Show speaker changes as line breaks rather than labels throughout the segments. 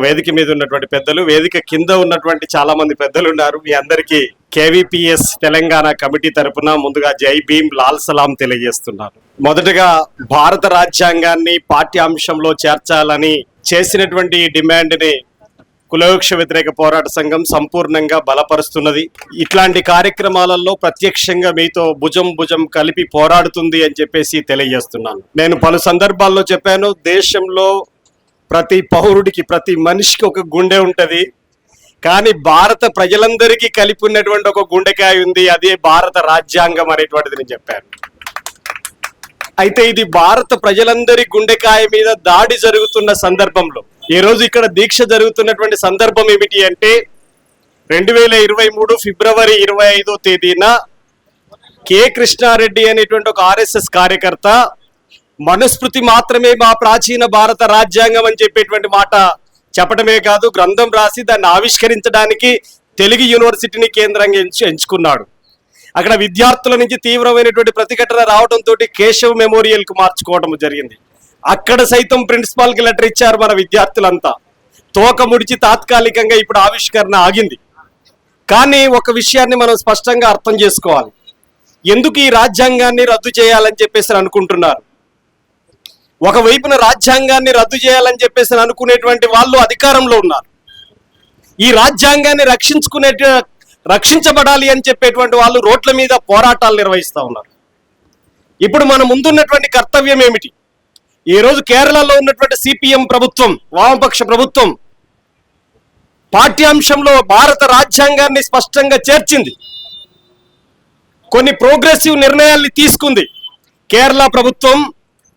వేదిక మీద ఉన్నటువంటి పెద్దలు వేదిక కింద ఉన్నటువంటి చాలా మంది పెద్దలు ఉన్నారు మీ అందరికీ కేవీపీఎస్ తెలంగాణ కమిటీ తరపున ముందుగా జై భీమ్ లాల్ సలాం తెలియజేస్తున్నాను మొదటగా భారత రాజ్యాంగాన్ని పాఠ్యాంశంలో చేర్చాలని చేసినటువంటి డిమాండ్ని కులవృక్ష వ్యతిరేక పోరాట సంఘం సంపూర్ణంగా బలపరుస్తున్నది. ఇట్లాంటి కార్యక్రమాలలో ప్రత్యక్షంగా మీతో భుజం భుజం కలిపి పోరాడుతుంది అని చెప్పేసి తెలియజేస్తున్నాను. నేను పలు సందర్భాల్లో చెప్పాను దేశంలో ప్రతి పౌరుడికి ప్రతి మనిషికి ఒక గుండె ఉంటుంది. కానీ భారత ప్రజలందరికీ కలిపి ఉన్నటువంటి ఒక గుండెకాయ ఉంది. అదే భారత రాజ్యాంగం అనేటువంటిది నేను చెప్పాను. అయితే ఇది భారత ప్రజలందరి గుండెకాయ మీద దాడి జరుగుతున్న సందర్భంలో ఈ రోజు ఇక్కడ దీక్ష జరుగుతున్నటువంటి సందర్భం ఏమిటి అంటే రెండు వేల ఇరవై మూడు ఫిబ్రవరి ఇరవై ఐదో తేదీన కె కృష్ణారెడ్డి అనేటువంటి ఒక ఆర్ఎస్ఎస్ కార్యకర్త మనుస్మృతి మాత్రమే మా ప్రాచీన భారత రాజ్యాంగం అని చెప్పేటువంటి మాట చెప్పడమే కాదు గ్రంథం రాసి దాన్ని ఆవిష్కరించడానికి తెలుగు యూనివర్సిటీని కేంద్రంగా ఎంచు ఎంచుకున్నాడు. అక్కడ విద్యార్థుల నుంచి తీవ్రమైనటువంటి ప్రతిఘటన రావడంతో కేశవ్ మెమోరియల్కు మార్చుకోవడం జరిగింది. అక్కడ సైతం ప్రిన్సిపాల్కి లెటర్ ఇచ్చారు మన విద్యార్థులంతా. తోక ముడిచి తాత్కాలికంగా ఇప్పుడు ఆవిష్కరణ ఆగింది. కానీ ఒక విషయాన్ని మనం స్పష్టంగా అర్థం చేసుకోవాలి. ఎందుకు ఈ రాజ్యాంగాన్ని రద్దు చేయాలని చెప్పేసి అనుకుంటున్నారు? ఒకవైపున రాజ్యాంగాన్ని రద్దు చేయాలని చెప్పేసి అనుకునేటువంటి వాళ్ళు అధికారంలో ఉన్నారు. ఈ రాజ్యాంగాన్ని రక్షించుకునే రక్షించబడాలి అని చెప్పేటువంటి వాళ్ళు రోడ్ల మీద పోరాటాలు నిర్వహిస్తూ ఉన్నారు. ఇప్పుడు మన ముందున్నటువంటి కర్తవ్యం ఏమిటి? ఈ రోజు కేరళలో ఉన్నటువంటి సిపిఎం ప్రభుత్వం వామపక్ష ప్రభుత్వం పాఠ్యాంశంలో భారత రాజ్యాంగాన్ని స్పష్టంగా చేర్చింది. కొన్ని ప్రోగ్రెసివ్ నిర్ణయాల్ని తీసుకుంది. కేరళ ప్రభుత్వం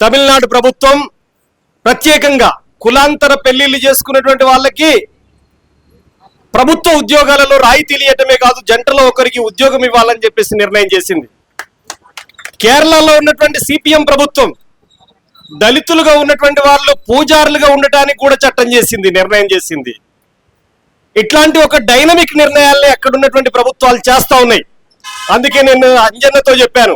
తమిళనాడు ప్రభుత్వం ప్రత్యేకంగా కులాంతర పెళ్ళిళ్ళు చేసుకున్నటువంటి వాళ్ళకి ప్రభుత్వ ఉద్యోగాలలో రాయితీలు ఇవ్వటమే కాదు జంటలో ఒకరికి ఉద్యోగం ఇవ్వాలని చెప్పేసి నిర్ణయం చేసింది. కేరళలో ఉన్నటువంటి సిపిఎం ప్రభుత్వం దళితులుగా ఉన్నటువంటి వాళ్ళు పూజారులుగా ఉండటానికి కూడా చట్టం చేసింది నిర్ణయం చేసింది. ఇట్లాంటి ఒక డైనమిక్ నిర్ణయాల్ని అక్కడ ఉన్నటువంటి ప్రభుత్వాలు చేస్తా ఉన్నాయి. అందుకే నేను అంజన్నతో చెప్పాను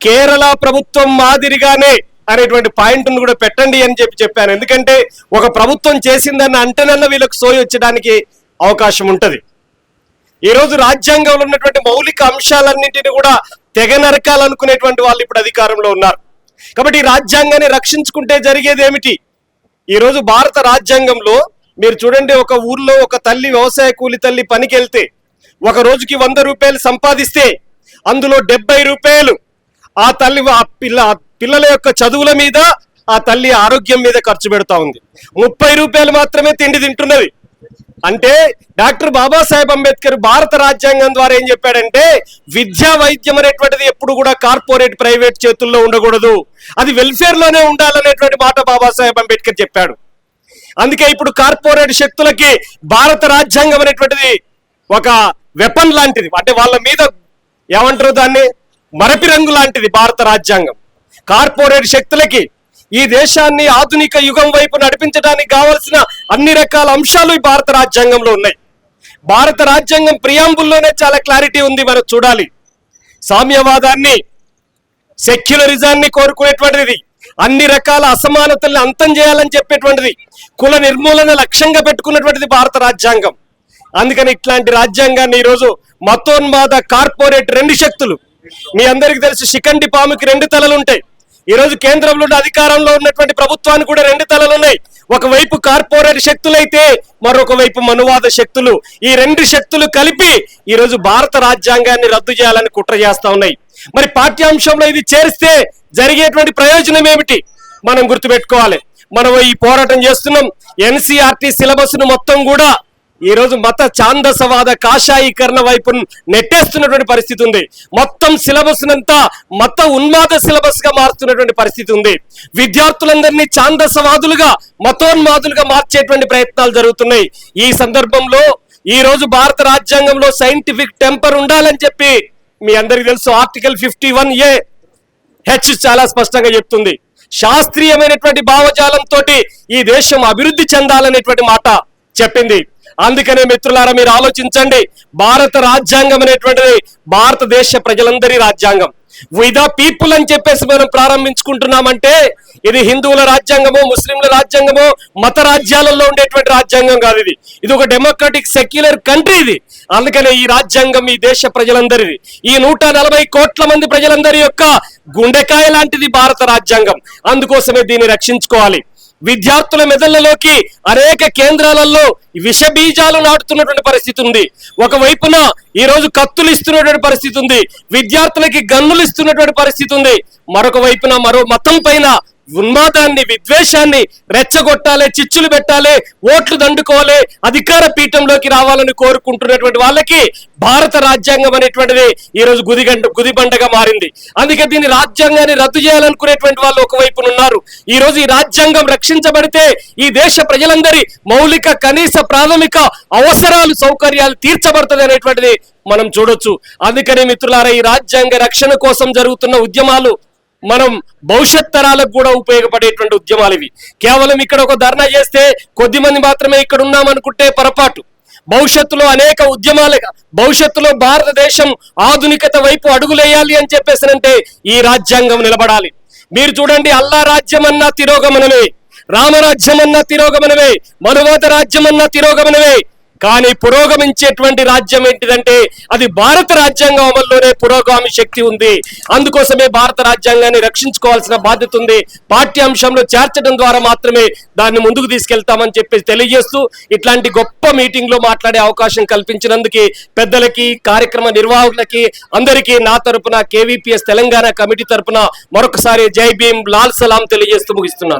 కేరళ ప్రభుత్వం మాదిరిగానే అనేటువంటి పాయింట్ కూడా పెట్టండి అని చెప్పి చెప్పాను. ఎందుకంటే ఒక ప్రభుత్వం చేసిందన్న అంటేనన్న వీళ్ళకి సోయి వచ్చడానికి అవకాశం ఉంటది. ఈరోజు రాజ్యాంగంలో ఉన్నటువంటి మౌలిక అంశాలన్నింటినీ కూడా తెగ నరకాలనుకునేటువంటి వాళ్ళు ఇప్పుడు అధికారంలో ఉన్నారు. కాబట్టి ఈ రాజ్యాంగాన్ని రక్షించుకుంటే జరిగేది ఏమిటి? ఈరోజు భారత రాజ్యాంగంలో మీరు చూడండి ఒక ఊర్లో ఒక తల్లి వ్యవసాయ కూలి తల్లి పనికి వెళ్తే ఒక రోజుకి వంద రూపాయలు సంపాదిస్తే అందులో డెబ్బై రూపాయలు. ఆ తల్లి ఆ పిల్ల పిల్లల యొక్క చదువుల మీద ఆ తల్లి ఆరోగ్యం మీద ఖర్చు పెడతా ఉంది. ముప్పై రూపాయలు మాత్రమే తిండి తింటున్నది. అంటే డాక్టర్ బాబాసాహెబ్ అంబేద్కర్ భారత రాజ్యాంగం ద్వారా ఏం చెప్పాడంటే విద్యా వైద్యం అనేటువంటిది ఎప్పుడు కూడా కార్పొరేట్ ప్రైవేట్ చేతుల్లో ఉండకూడదు. అది వెల్ఫేర్లోనే ఉండాలనేటువంటి మాట బాబాసాహెబ్ అంబేద్కర్ చెప్పాడు. అందుకే ఇప్పుడు కార్పొరేట్ శక్తులకి భారత రాజ్యాంగం అనేటువంటిది ఒక వెపన్ లాంటిది. అంటే వాళ్ళ మీద ఏమంటారు దాన్ని? మరపి రంగు లాంటిది భారత రాజ్యాంగం. కార్పొరేట్ శక్తులకి ఈ దేశాన్ని ఆధునిక యుగం వైపు నడిపించడానికి కావలసిన అన్ని రకాల అంశాలు ఈ భారత రాజ్యాంగంలో ఉన్నాయి. భారత రాజ్యాంగం ప్రియాంబుల్లోనే చాలా క్లారిటీ ఉంది మనం చూడాలి. సామ్యవాదాన్ని సెక్యులరిజాన్ని కోరుకునేటువంటిది అన్ని రకాల అసమానతల్ని అంతం చేయాలని చెప్పేటువంటిది కుల నిర్మూలన లక్ష్యంగా పెట్టుకున్నటువంటిది భారత రాజ్యాంగం. అందుకని ఇట్లాంటి రాజ్యాంగాన్ని ఈరోజు మతోన్మాద కార్పొరేట్ రెండు శక్తులు మీ అందరికీ తెలిసి శిఖండి పాముకి రెండు తలలు ఈరోజు కేంద్రంలో ఉన్న అధికారంలో ఉన్నటువంటి ప్రభుత్వానికి కూడా రెండు తలలు ఉన్నాయి. ఒకవైపు కార్పొరేట్ శక్తులైతే మరొక వైపు మనువాద శక్తులు. ఈ రెండు శక్తులు కలిపి ఈరోజు భారత రాజ్యాంగాన్ని రద్దు చేయాలని కుట్ర చేస్తా ఉన్నాయి. మరి పాఠ్యాంశంలో ఇది చేరిస్తే జరిగేటువంటి ప్రయోజనం ఏమిటి? మనం గుర్తుపెట్టుకోవాలి. మనం ఈ పోరాటం చేస్తున్నాం. ఎన్సీఆర్టీ సిలబస్ను మొత్తం కూడా ఈ రోజు మత ఛాందసవాద కాషాయీకరణ వైపు నెట్టేస్తున్నటువంటి పరిస్థితి ఉంది. మొత్తం సిలబస్ నంతా మత ఉన్మాద సిలబస్గా మారుతున్నటువంటి పరిస్థితి ఉంది. విద్యార్థులందరినీ ఛాందసవాదులుగా మతోన్మాదులుగా మార్చేటువంటి ప్రయత్నాలు జరుగుతున్నాయి. ఈ సందర్భంలో ఈ రోజు భారత రాజ్యాంగంలో సైంటిఫిక్ టెంపర్ ఉండాలని చెప్పి మీ అందరికీ తెలుసు. Article fifty one A H చాలా స్పష్టంగా చెప్తుంది. శాస్త్రీయమైనటువంటి భావజాలంతో ఈ దేశం అభివృద్ధి చెందాలనేటువంటి మాట చెప్పింది. అందుకనే మిత్రులారా మీరు ఆలోచించండి. భారత రాజ్యాంగం అనేటువంటిది భారతదేశ ప్రజలందరి రాజ్యాంగం. వి పీపుల్ అని చెప్పేసి మనం ప్రారంభించుకుంటున్నామంటే ఇది హిందువుల రాజ్యాంగమో ముస్లింల రాజ్యాంగమో మత రాజ్యాలలో ఉండేటువంటి రాజ్యాంగం కాదు ఇది. ఇది ఒక డెమోక్రటిక్ సెక్యులర్ కంట్రీ ఇది. అందుకనే ఈ రాజ్యాంగం ఈ దేశ ప్రజలందరిది. ఈ నూట నలభై కోట్ల మంది ప్రజలందరి యొక్క గుండెకాయ లాంటిది భారత రాజ్యాంగం. అందుకోసమే దీన్ని రక్షించుకోవాలి. విద్యార్థుల మెదళ్ళలోకి అనేక కేంద్రాలలో విష బీజాలు నాటుతున్నటువంటి పరిస్థితి ఉంది. ఒకవైపున ఈ రోజు కత్తులు ఇస్తున్నటువంటి పరిస్థితి ఉంది. విద్యార్థులకి గన్నులు ఇస్తున్నటువంటి పరిస్థితి ఉంది. మరొక వైపున మరో మతం పైన ఉన్మాదాన్ని విద్వేషాన్ని రెచ్చగొట్టాలి చిచ్చులు పెట్టాలి ఓట్లు దండుకోవాలి అధికార పీఠంలోకి రావాలని కోరుకుంటున్నటువంటి వాళ్ళకి భారత రాజ్యాంగం అనేటువంటిది ఈ రోజు గుదిగంట గుదిబండగా మారింది. అందుకే దీన్ని రాజ్యాంగాన్ని రద్దు చేయాలనుకునేటువంటి వాళ్ళు ఒకవైపున ఉన్నారు ఈ రోజు ఈ రాజ్యాంగం రక్షించబడితే ఈ దేశ ప్రజలందరి మౌలిక కనీస ప్రాథమిక అవసరాలు సౌకర్యాలు తీర్చబడుతుంది అనేటువంటిది మనం చూడొచ్చు. అందుకనే మిత్రులారా ఈ రాజ్యాంగ రక్షణ కోసం జరుగుతున్న ఉద్యమాలు మనం భవిష్యత్ తరాలకు కూడా ఉపయోగపడేటువంటి ఉద్యమాలు ఇవి. కేవలం ఇక్కడ ఒక ధర్నా చేస్తే కొద్ది మంది మాత్రమే ఇక్కడ ఉన్నామనుకుంటే పొరపాటు. భవిష్యత్తులో అనేక ఉద్యమాలు భవిష్యత్తులో భారతదేశం ఆధునికత వైపు అడుగులేయాలి అని చెప్పేసినంటే ఈ రాజ్యాంగం నిలబడాలి. మీరు చూడండి అల్లా రాజ్యం అన్నా తిరోగమనమే రామరాజ్యం అన్నా తిరోగమనమే మనువాత రాజ్యం అన్నా తిరోగమనమే కానీ పురోగమించేటువంటి రాజ్యం ఏంటిదంటే అది భారత రాజ్యాంగం అమల్లోనే పురోగామి శక్తి ఉంది. అందుకోసమే భారత రాజ్యాంగాన్ని రక్షించుకోవాల్సిన బాధ్యత ఉంది. పాఠ్యాంశంలో చేర్చడం ద్వారా మాత్రమే దాన్ని ముందుకు తీసుకెళ్తామని చెప్పి తెలియజేస్తూ ఇట్లాంటి గొప్ప మీటింగ్లో మాట్లాడే అవకాశం కల్పించినందుకు పెద్దలకి కార్యక్రమ నిర్వాహకులకి అందరికీ నా తరపున కేవీపీఎస్ తెలంగాణ కమిటీ తరపున మరొకసారి జై భీమ్ లాల్ సలాం తెలియజేస్తూ ముగిస్తున్నాను.